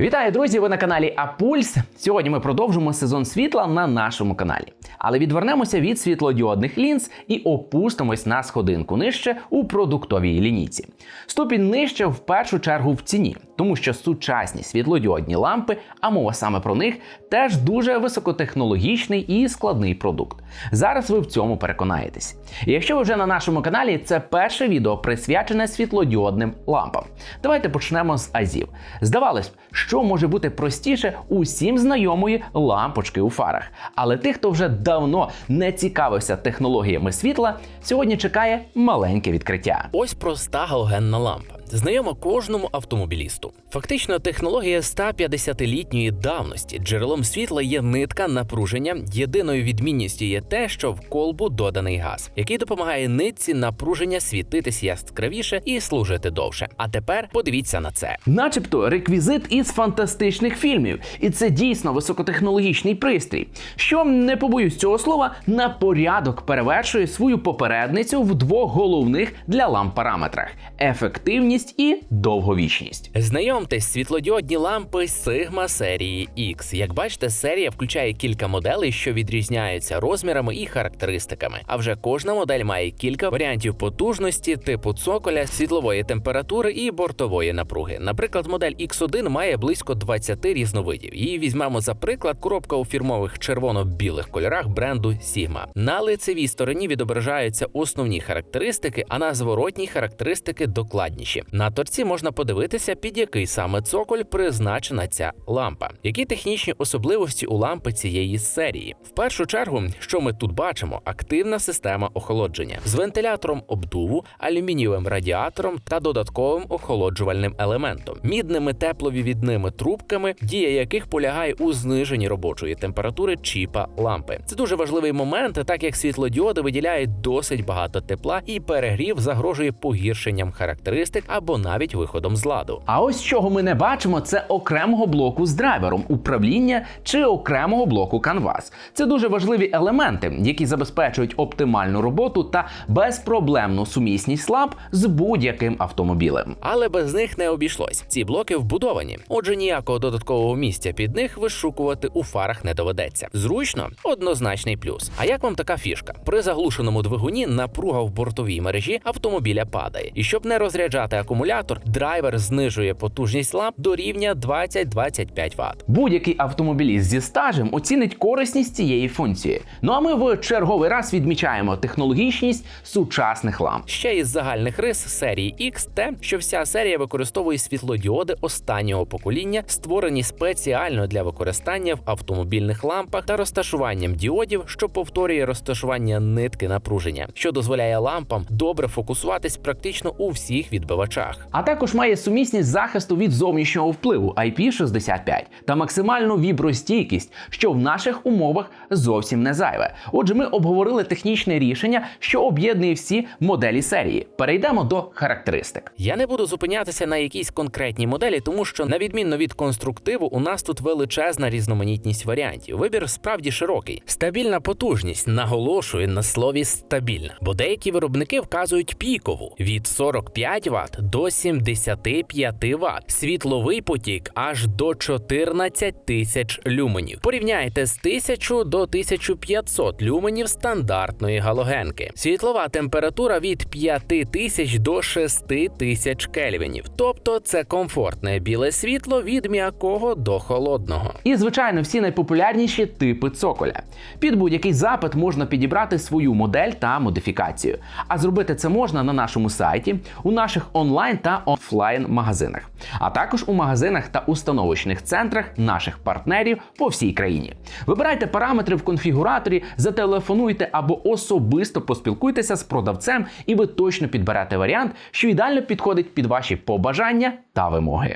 Вітаю, друзі! Ви на каналі Апульс. Сьогодні ми продовжимо сезон світла на нашому каналі. Але відвернемося від світлодіодних лінз і опустимось на сходинку нижче у продуктовій лінійці. Ступінь нижче в першу чергу в ціні, тому що сучасні світлодіодні лампи, а мова саме про них, теж дуже високотехнологічний і складний продукт. Зараз ви в цьому переконаєтесь. Якщо ви вже на нашому каналі, це перше відео присвячене світлодіодним лампам. Давайте почнемо з азів. Здавалось б, що може бути простіше усім знайомої лампочки у фарах. Але тих, хто вже давно не цікавився технологіями світла, сьогодні чекає маленьке відкриття. Ось проста галогенна лампа. Знайома кожному автомобілісту. Фактично, технологія 150-літньої давності. Джерелом світла є нитка напруження. Єдиною відмінністю є те, що в колбу доданий газ, який допомагає нитці напруження світитись яскравіше і служити довше. А тепер подивіться на це. Начебто реквізит із фантастичних фільмів, і це дійсно високотехнологічний пристрій, що не побоюсь цього слова, на порядок перевершує свою попередницю в двох головних для ламп параметрах: ефективність і довговічність. Знайомтесь, світлодіодні лампи Sigma серії X. Як бачите, серія включає кілька моделей, що відрізняються розмірами і характеристиками. А вже кожна модель має кілька варіантів потужності, типу цоколя, світлової температури і бортової напруги. Наприклад, модель X1 має близько 20 різновидів. Її візьмемо за приклад коробка у фірмових червоно-білих кольорах бренду Sigma. На лицевій стороні відображаються основні характеристики, а на зворотній характеристики докладніші. На торці можна подивитися, під який саме цоколь призначена ця лампа. Які технічні особливості у лампи цієї серії? В першу чергу, що ми тут бачимо, активна система охолодження з вентилятором обдуву, алюмінієвим радіатором та додатковим охолоджувальним елементом, мідними тепловідними трубками, дія яких полягає у зниженні робочої температури чіпа лампи. Це дуже важливий момент, так як світлодіоди виділяють досить багато тепла, і перегрів загрожує погіршенням характеристик або навіть виходом з ладу. А ось чого ми не бачимо, це окремого блоку з драйвером управління чи окремого блоку Canvas. Це дуже важливі елементи, які забезпечують оптимальну роботу та безпроблемну сумісність ламп з будь-яким автомобілем. Але без них не обійшлось. Ці блоки вбудовані, отже, ніякого додаткового місця під них вишукувати у фарах не доведеться. Зручно, однозначний плюс. А як вам така фішка? При заглушеному двигуні напруга в бортовій мережі автомобіля падає. І щоб не розряджати акумулятор, драйвер знижує потужність ламп до рівня 20-25 Вт. Будь-який автомобіліст зі стажем оцінить корисність цієї функції. Ну а ми в черговий раз відмічаємо технологічність сучасних ламп. Ще із загальних рис серії X те, що вся серія використовує світлодіоди останнього покоління, створені спеціально для використання в автомобільних лампах та розташуванням діодів, що повторює розташування нитки напруження, що дозволяє лампам добре фокусуватись практично у всіх відбивачах. А також має сумісність захисту від зовнішнього впливу IP65 та максимальну вібростійкість, що в наших умовах зовсім не зайве. Отже, ми обговорили технічне рішення, що об'єднує всі моделі серії. Перейдемо до характеристик. Я не буду зупинятися на якійсь конкретній моделі, тому що, на відмінно від конструктиву, у нас тут величезна різноманітність варіантів. Вибір справді широкий. Стабільна потужність наголошую на слові стабільна, бо деякі виробники вказують пікову від 45 Вт до 75 Вт. Світловий потік аж до 14 тисяч люменів. Порівняйте з 1000 до 1500 люменів стандартної галогенки. Світлова температура від 5000 до 6000 кельвінів. Тобто це комфортне біле світло від м'якого до холодного. І, звичайно, всі найпопулярніші типи цоколя. Під будь-який запит можна підібрати свою модель та модифікацію. А зробити це можна на нашому сайті, у наших онлайн та офлайн магазинах, а також у магазинах та установочних центрах наших партнерів по всій країні. Вибирайте параметри в конфігураторі, зателефонуйте або особисто поспілкуйтеся з продавцем, і ви точно підберете варіант, що ідеально підходить під ваші побажання та вимоги.